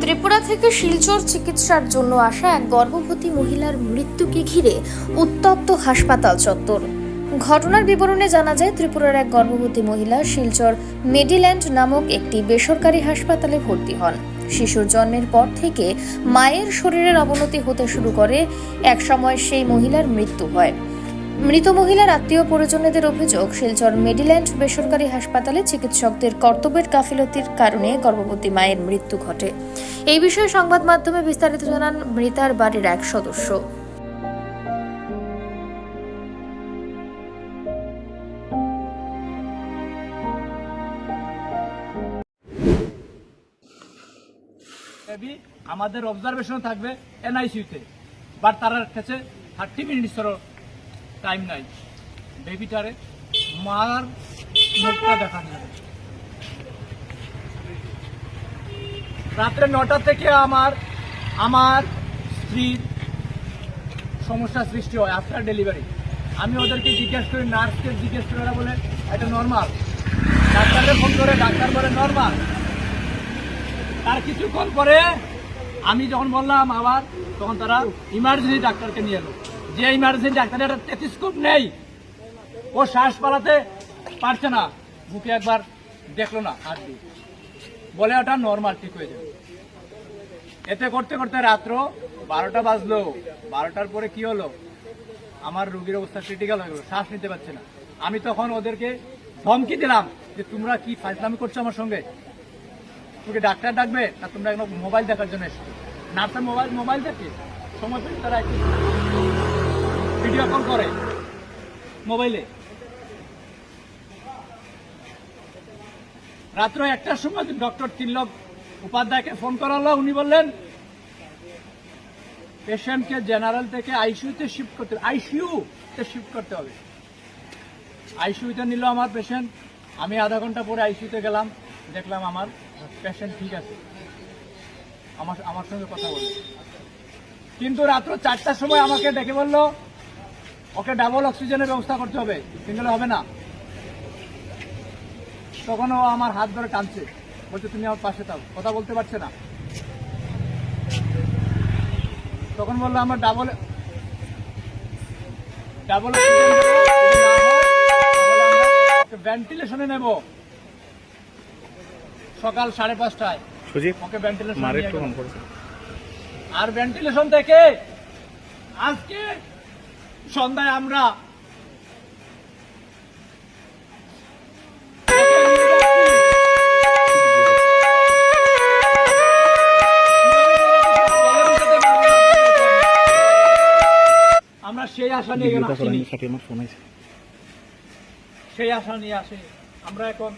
ত্রিপুরা থেকে শিলচর চিকিৎসার জন্য আসা এক গর্ভবতী মহিলার মৃত্যুকে ঘিরে উত্তপ্ত হাসপাতাল চত্বর। ঘটনার বিবরণে জানা যায়, ত্রিপুরার এক গর্ভবতী মহিলা শিলচর মেডিল্যান্ড নামক একটি বেসরকারি হাসপাতালে ভর্তি হন। শিশুর জন্মের পর থেকে মায়ের শরীরের অবনতি হতে শুরু করে, একসময় সেই মহিলার মৃত্যু হয়। মৃত মহিলার আত্মীয় পরিজনদের অভিযোগ, শিলচর মেডিল্যান্ড বেসরকারি হাসপাতালে চিকিৎসকদের কর্তব্যের গাফিলতির কারণে গর্ভবতী মায়ের মৃত্যু ঘটে। এই বিষয়ে সংবাদ মাধ্যমে বিস্তারিত জানান মৃতার বাড়ির এক সদস্য। আমাদের অবজারভেশন থাকবে এনআইসিউতে বাট তারা কাছে থার্টি মিনিটসেরও টাইম নাই। বেবিটারে মার মুখটা দেখা যাবে রাত্রে নটা থেকে আমার আমার স্ত্রীর সমস্যা সৃষ্টি হয় আফটার ডেলিভারি আমি ওদেরকে জিজ্ঞেস করি নার্সকে জিজ্ঞেস করি ওরা বলে, এটা নর্মাল ডাক্তারকে ফোন করে, ডাক্তার বলে নর্মাল তার কিছুক্ষণ পরে আমি যখন বললাম আবার, তখন তারা ইমার্জেন্সি ডাক্তারকে নিয়ে এলো। যে ইমার্জেন্সি ডাক্তারের টেলিস্কোপ নেই, ও শ্বাস পালাতে পারছে না। বুকে একবার দেখল না, হাত দিয়ে। বলে ওটা নর্মাল ঠিক হয়ে যাবে। এতে করতে করতে রাত্র বারোটা বাজলো। বারোটার পরে কি হলো? আমার রুগীর অবস্থা ক্রিটিক্যাল হয়ে গেল, শ্বাস নিতে পারছে না। আমি তখন ওদেরকে ধমকি দিলাম যে, তোমরা কি ফাইজলামি করছ আমার সঙ্গে? তোকে ডাক্তার ডাকবে না তোমরা এখন মোবাইল দেখার জন্য এসছো? নার্সের মোবাইল মোবাইল দেখে সময় পেলে তারা ভিডিও কল করে মোবাইলে। রাত্র একটার সময় ডক্টর তিলক উপাধ্যায়কে ফোন করা হলো উনি বললেন পেশেন্টকে জেনারেল থেকে আইসিইউতে শিফট করতে আইসিইউ তে শিফট করতে হবে। আইসিইউতে নিল আমার পেশেন্ট আমি আধা ঘণ্টা পরে আইসিইউতে গেলাম। দেখলাম আমার পেশেন্ট ঠিক আছে। আমার আমার সঙ্গে কথা বলল কিন্তু রাত্র চারটার সময় আমাকে ডেকে বলল ওকে ডাবল অক্সিজেনের ব্যবস্থা করতে হবে। সিঙ্গেলে হবে না। তখন ও আমার হাত ধরে টানছে। বলছে তুমি আমার পাশে থাও। কথা বলতে পারছে না। তখন বলল আমার ডাবল ডাবল ভেন্টিলেশনে নেব। সকাল সাড়ে পাঁচটায়। ওকে ভেন্টিলেশন আর ভেন্টিলেশন থেকে আজকে সন্ধ্যায় আমরা আমরা সেই আশা নিয়ে আসিনি। সেই আশা নিয়ে আসে। আমরা এখন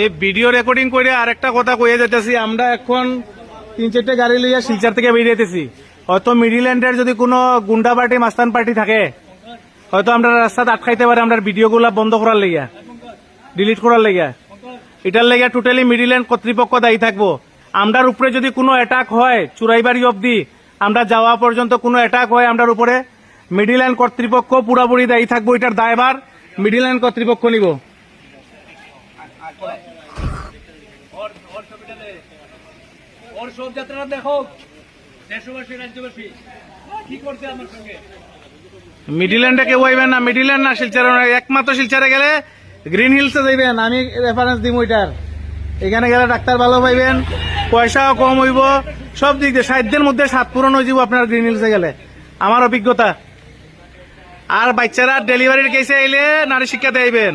এই ভিডিও রেকর্ডিং করে আরেকটা কথা কইয়ে যেতেছি আমরা এখন তিন চারটে গাড়ি লইয়া শিলচার থেকে বেরিয়েতেছি হয়তো মিডিল্যান্ডের যদি কোনো গুন্ডা পার্টি, মাস্তান পার্টি থাকে, হয়তো আমরা রাস্তাতে আটকাইতে পারে আমরা ভিডিওগুলা বন্ধ করার লেগিয়া, ডিলিট করার লেগিয়া। এটার লেগিয়া টোটালি মিডিল্যান্ড কর্তৃপক্ষ দায়ী থাকব। আমরার উপরে যদি কোনো অ্যাটাক হয়, চুরাইবাড়ি অবধি, আমরা যাওয়া পর্যন্ত কোনো অ্যাটাক হয়, আমরার উপরে মিডিল্যান্ড কর্তৃপক্ষ পুরাপুরি দায়ী থাকব, এটার দায়ভার মিডিল্যান্ড কর্তৃপক্ষ নিব। মিডিল্যান্ডে কেউ আইবেন না, মিডিল্যান্ড না, শিলচারে একমাত্র শিলচারে গেলে গ্রিন হিলসে যাইবেন, আমি রেফারেন্স দিম ওইটার এখানে গেলে ডাক্তার ভালো পাইবেন, পয়সাও কম হইব, সব দিক দিয়ে সাধ্যের মধ্যে সাত পূরণ হয়ে যাব আপনার গ্রিন হিলসে গেলে। আমার অভিজ্ঞতা। আর বাচ্চারা ডেলিভারির কেসে আইলে নারী শিক্ষাতে আইবেন।